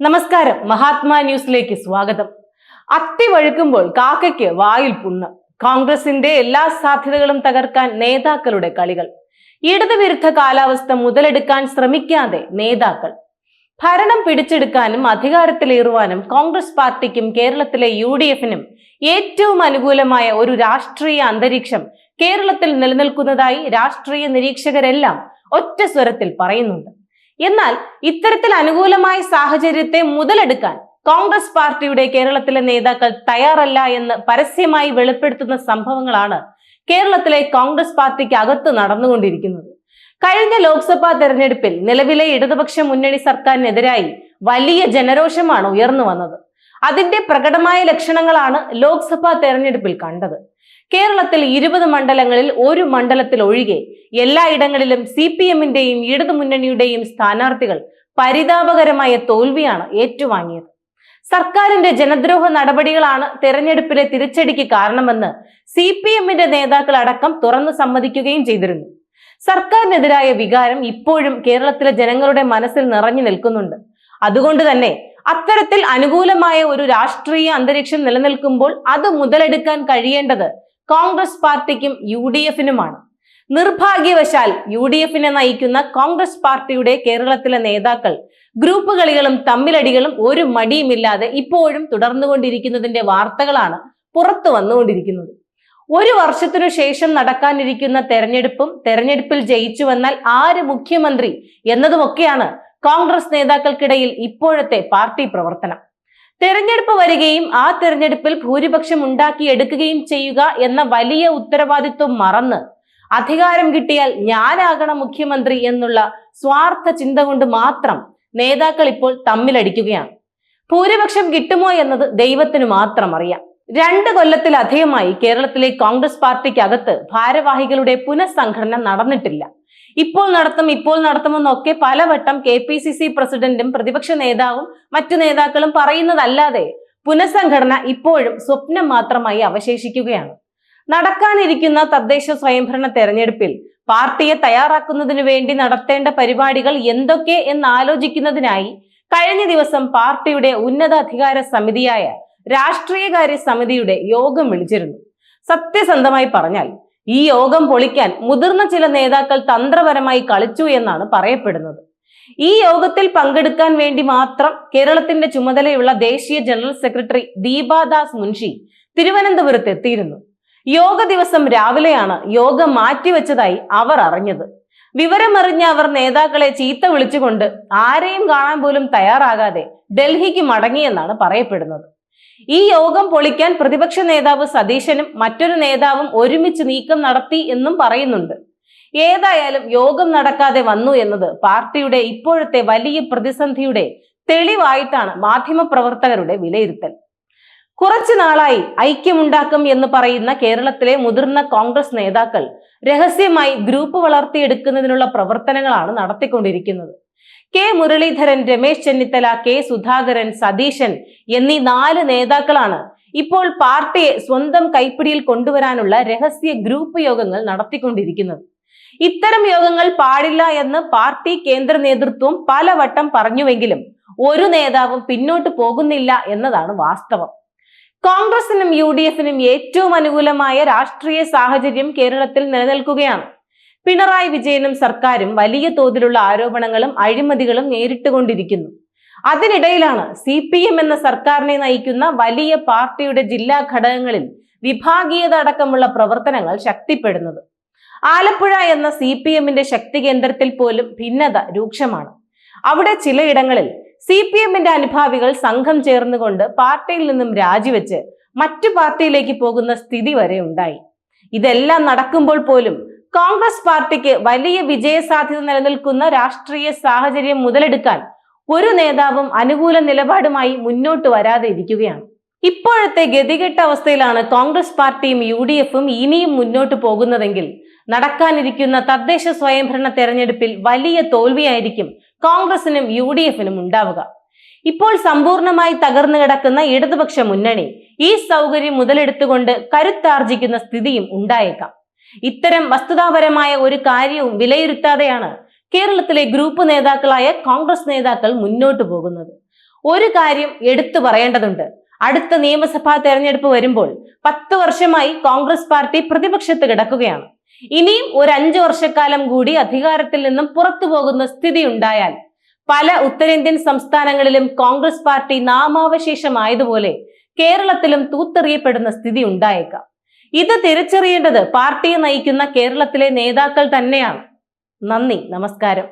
നമസ്കാരം. മഹാത്മാ ന്യൂസിലേക്ക് സ്വാഗതം. അത്തി വഴുക്കുമ്പോൾ കാക്കയ്ക്ക് വായിൽ പുണ്ണ്. കോൺഗ്രസിന്റെ എല്ലാ സാധ്യതകളും തകർക്കാൻ നേതാക്കളുടെ കളികൾ. ഇടതുവിരുദ്ധ കാലാവസ്ഥ മുതലെടുക്കാൻ ശ്രമിക്കാതെ നേതാക്കൾ. ഭരണം പിടിച്ചെടുക്കാനും അധികാരത്തിലേറുവാനും കോൺഗ്രസ് പാർട്ടിക്കും കേരളത്തിലെ യു ഡി എഫിനും ഏറ്റവും അനുകൂലമായ ഒരു രാഷ്ട്രീയ അന്തരീക്ഷം കേരളത്തിൽ നിലനിൽക്കുന്നതായി രാഷ്ട്രീയ നിരീക്ഷകരെല്ലാം ഒറ്റ സ്വരത്തിൽ പറയുന്നുണ്ട്. എന്നാൽ ഇത്തരത്തിൽ അനുകൂലമായ സാഹചര്യത്തെ മുതലെടുക്കാൻ കോൺഗ്രസ് പാർട്ടിയുടെ കേരളത്തിലെ നേതാക്കൾ തയ്യാറല്ല എന്ന് പരസ്യമായി വെളിപ്പെടുത്തുന്ന സംഭവങ്ങളാണ് കേരളത്തിലെ കോൺഗ്രസ് പാർട്ടിക്ക് അകത്ത് നടന്നുകൊണ്ടിരിക്കുന്നത്. കഴിഞ്ഞ ലോക്സഭാ തെരഞ്ഞെടുപ്പിൽ നിലവിലെ ഇടതുപക്ഷ മുന്നണി സർക്കാരിനെതിരായി വലിയ ജനരോഷമാണ് ഉയർന്നു വന്നത്. അതിന്റെ പ്രകടമായ ലക്ഷണങ്ങളാണ് ലോക്സഭാ തെരഞ്ഞെടുപ്പിൽ കണ്ടത്. കേരളത്തിൽ ഇരുപത് മണ്ഡലങ്ങളിൽ ഒരു മണ്ഡലത്തിൽ ഒഴികെ എല്ലായിടങ്ങളിലും സി പി എമ്മിന്റെയും ഇടതുമുന്നണിയുടെയും സ്ഥാനാർത്ഥികൾ പരിതാപകരമായ തോൽവിയാണ് ഏറ്റുവാങ്ങിയത്. സർക്കാരിന്റെ ജനദ്രോഹ നടപടികളാണ് തെരഞ്ഞെടുപ്പിലെ തിരിച്ചടിക്ക് കാരണമെന്ന് സി പി എമ്മിന്റെ നേതാക്കൾ അടക്കം തുറന്നു സമ്മതിക്കുകയും ചെയ്തിരുന്നു. സർക്കാരിനെതിരായ വികാരം ഇപ്പോഴും കേരളത്തിലെ ജനങ്ങളുടെ മനസ്സിൽ നിറഞ്ഞു നിൽക്കുന്നുണ്ട്. അതുകൊണ്ട് തന്നെ അത്തരത്തിൽ അനുകൂലമായ ഒരു രാഷ്ട്രീയ അന്തരീക്ഷം നിലനിൽക്കുമ്പോൾ അത് മുതലെടുക്കാൻ കഴിയേണ്ടത് കോൺഗ്രസ് പാർട്ടിക്കും യു ഡി എഫിനുമാണ് നിർഭാഗ്യവശാൽ യു ഡി എഫിനെ നയിക്കുന്ന കോൺഗ്രസ് പാർട്ടിയുടെ കേരളത്തിലെ നേതാക്കൾ ഗ്രൂപ്പ് കളികളും തമ്മിലടികളും ഒരു മടിയുമില്ലാതെ ഇപ്പോഴും തുടർന്നുകൊണ്ടിരിക്കുന്നതിന്റെ വാർത്തകളാണ് പുറത്തു വന്നുകൊണ്ടിരിക്കുന്നത്. ഒരു വർഷത്തിനു ശേഷം നടക്കാനിരിക്കുന്ന തെരഞ്ഞെടുപ്പും തെരഞ്ഞെടുപ്പിൽ ജയിച്ചു വന്നാൽ ആര് മുഖ്യമന്ത്രി എന്നതുമൊക്കെയാണ് കോൺഗ്രസ് നേതാക്കൾക്കിടയിൽ ഇപ്പോഴത്തെ പാർട്ടി പ്രവർത്തനം. തെരഞ്ഞെടുപ്പ് വരികയും ആ തെരഞ്ഞെടുപ്പിൽ ഭൂരിപക്ഷം ഉണ്ടാക്കിയെടുക്കുകയും ചെയ്യുക എന്ന വലിയ ഉത്തരവാദിത്വം മറന്ന് അധികാരം കിട്ടിയാൽ ഞാനാകണം മുഖ്യമന്ത്രി എന്നുള്ള സ്വാർത്ഥ ചിന്ത കൊണ്ട് മാത്രം നേതാക്കൾ ഇപ്പോൾ തമ്മിലടിക്കുകയാണ്. ഭൂരിപക്ഷം കിട്ടുമോ എന്നത് ദൈവത്തിന് മാത്രം അറിയാം. രണ്ട് കൊല്ലത്തിലധികമായി കേരളത്തിലെ കോൺഗ്രസ് പാർട്ടിക്കകത്ത് ഭാരവാഹികളുടെ പുനഃസംഘടന നടന്നിട്ടില്ല. ഇപ്പോൾ നടത്തും ഇപ്പോൾ നടത്തുമെന്നൊക്കെ പലവട്ടം കെ പി സി സി പ്രസിഡന്റും പ്രതിപക്ഷ നേതാവും മറ്റു നേതാക്കളും പറയുന്നതല്ലാതെ പുനഃസംഘടന ഇപ്പോഴും സ്വപ്നം മാത്രമായി അവശേഷിക്കുകയാണ്. നടക്കാനിരിക്കുന്ന തദ്ദേശ സ്വയംഭരണ തെരഞ്ഞെടുപ്പിൽ പാർട്ടിയെ തയ്യാറാക്കുന്നതിനു വേണ്ടി നടത്തേണ്ട പരിപാടികൾ എന്തൊക്കെ എന്നാലോചിക്കുന്നതിനായി കഴിഞ്ഞ ദിവസം പാർട്ടിയുടെ ഉന്നതാധികാര സമിതിയായ രാഷ്ട്രീയകാര്യ സമിതിയുടെ യോഗം വിളിച്ചിരുന്നു. സത്യസന്ധമായി പറഞ്ഞാൽ ഈ യോഗം പൊളിക്കാൻ മുതിർന്ന ചില നേതാക്കൾ തന്ത്രപരമായി കളിച്ചു എന്നാണ് പറയപ്പെടുന്നത്. ഈ യോഗത്തിൽ പങ്കെടുക്കാൻ വേണ്ടി മാത്രം കേരളത്തിന്റെ ചുമതലയുള്ള ദേശീയ ജനറൽ സെക്രട്ടറി ദീപാദാസ് മുൻഷി തിരുവനന്തപുരത്ത് എത്തിയിരുന്നു. യോഗ ദിവസം രാവിലെയാണ് യോഗം മാറ്റിവെച്ചതായി അവർ അറിഞ്ഞത്. വിവരമറിഞ്ഞ അവർ നേതാക്കളെ ചീത്ത വിളിച്ചുകൊണ്ട് ആരെയും കാണാൻ പോലും തയ്യാറാകാതെ ഡൽഹിക്ക് മടങ്ങിയെന്നാണ് പറയപ്പെടുന്നത്. ഈ യോഗം പൊളിക്കാൻ പ്രതിപക്ഷ നേതാവ് സതീശനും മറ്റൊരു നേതാവും ഒരുമിച്ച് നീക്കം നടത്തി എന്നും പറയുന്നുണ്ട്. ഏതായാലും യോഗം നടക്കാതെ വന്നു എന്നത് പാർട്ടിയുടെ ഇപ്പോഴത്തെ വലിയ പ്രതിസന്ധിയുടെ തെളിവായിട്ടാണ് മാധ്യമപ്രവർത്തകരുടെ വിലയിരുത്തൽ. കുറച്ചു നാളായി ഐക്യമുണ്ടാക്കും എന്ന് പറയുന്ന കേരളത്തിലെ മുതിർന്ന കോൺഗ്രസ് നേതാക്കൾ രഹസ്യമായി ഗ്രൂപ്പ് വളർത്തിയെടുക്കുന്നതിനുള്ള പ്രവർത്തനങ്ങളാണ് നടത്തിക്കൊണ്ടിരിക്കുന്നത്. കെ മുരളീധരൻ രമേശ് ചെന്നിത്തല കെ സുധാകരൻ സതീശൻ എന്നീ നാല് നേതാക്കളാണ് ഇപ്പോൾ പാർട്ടിയെ സ്വന്തം കൈപ്പിടിയിൽ കൊണ്ടുവരാനുള്ള രഹസ്യ ഗ്രൂപ്പ് യോഗങ്ങൾ നടത്തിക്കൊണ്ടിരിക്കുന്നത്. ഇത്തരം യോഗങ്ങൾ പാടില്ല എന്ന് പാർട്ടി കേന്ദ്ര നേതൃത്വം പലവട്ടം പറഞ്ഞുവെങ്കിലും ഒരു നേതാവും പിന്നോട്ട് പോകുന്നില്ല എന്നതാണ് വാസ്തവം. കോൺഗ്രസിനും യു ഡി എഫിനും ഏറ്റവും അനുകൂലമായ രാഷ്ട്രീയ സാഹചര്യം കേരളത്തിൽ നിലനിൽക്കുകയാണ്. പിണറായി വിജയനും സർക്കാരും വലിയ തോതിലുള്ള ആരോപണങ്ങളും അഴിമതികളും നേരിട്ടുകൊണ്ടിരിക്കുന്നു. അതിനിടയിലാണ് സി പി എം എന്ന സർക്കാരിനെ നയിക്കുന്ന വലിയ പാർട്ടിയുടെ ജില്ലാ ഘടകങ്ങളിൽ വിഭാഗീയത അടക്കമുള്ള പ്രവർത്തനങ്ങൾ ശക്തിപ്പെടുന്നത്. ആലപ്പുഴ എന്ന സി പി എമ്മിന്റെ ശക്തി കേന്ദ്രത്തിൽ പോലും ഭിന്നത രൂക്ഷമാണ്. അവിടെ ചിലയിടങ്ങളിൽ സി പി എമ്മിന്റെ അനുഭാവികൾ സംഘം ചേർന്നുകൊണ്ട് പാർട്ടിയിൽ നിന്നും രാജിവെച്ച് മറ്റു പാർട്ടിയിലേക്ക് പോകുന്ന സ്ഥിതി വരെ ഉണ്ടായി. ഇതെല്ലാം നടക്കുമ്പോൾ പോലും കോൺഗ്രസ് പാർട്ടിക്ക് വലിയ വിജയസാധ്യത നിലനിൽക്കുന്ന രാഷ്ട്രീയ സാഹചര്യം മുതലെടുക്കാൻ ഒരു നേതാവും അനുകൂല നിലപാടുമായി മുന്നോട്ട് വരാതെ ഇരിക്കുകയാണ്. ഇപ്പോഴത്തെ ഗതികെട്ട അവസ്ഥയിലാണ് കോൺഗ്രസ് പാർട്ടിയും യു ഡി എഫും ഇനിയും മുന്നോട്ട് പോകുന്നതെങ്കിൽ നടക്കാനിരിക്കുന്ന തദ്ദേശ സ്വയംഭരണ തെരഞ്ഞെടുപ്പിൽ വലിയ തോൽവിയായിരിക്കും കോൺഗ്രസിനും യു ഡി എഫിനും ഉണ്ടാവുക. ഇപ്പോൾ സമ്പൂർണമായി തകർന്നു കിടക്കുന്ന ഇടതുപക്ഷ മുന്നണി ഈ സൗകര്യം മുതലെടുത്തുകൊണ്ട് കരുത്താർജിക്കുന്ന സ്ഥിതിയും ഉണ്ടായേക്കാം. ഇത്തരം വസ്തുതാപരമായ ഒരു കാര്യവും വിലയിരുത്താതെയാണ് കേരളത്തിലെ ഗ്രൂപ്പ് നേതാക്കളായ കോൺഗ്രസ് നേതാക്കൾ മുന്നോട്ടു പോകുന്നത്. ഒരു കാര്യം എടുത്തു പറയേണ്ടതുണ്ട്. അടുത്ത നിയമസഭാ തെരഞ്ഞെടുപ്പ് വരുമ്പോൾ പത്ത് വർഷമായി കോൺഗ്രസ് പാർട്ടി പ്രതിപക്ഷത്ത് കിടക്കുകയാണ്. ഇനിയും ഒരു അഞ്ചു വർഷക്കാലം കൂടി അധികാരത്തിൽ നിന്നും പുറത്തു പോകുന്ന സ്ഥിതി ഉണ്ടായാൽ പല ഉത്തരേന്ത്യൻ സംസ്ഥാനങ്ങളിലും കോൺഗ്രസ് പാർട്ടി നാമാവശേഷമായതുപോലെ കേരളത്തിലും തൂത്തെറിയപ്പെടുന്ന സ്ഥിതി ഉണ്ടായേക്കാം. ഇത് തിരിച്ചറിയേണ്ടത് പാർട്ടിയെ നയിക്കുന്ന കേരളത്തിലെ നേതാക്കൾ തന്നെയാണ്. നന്ദി നമസ്കാരം.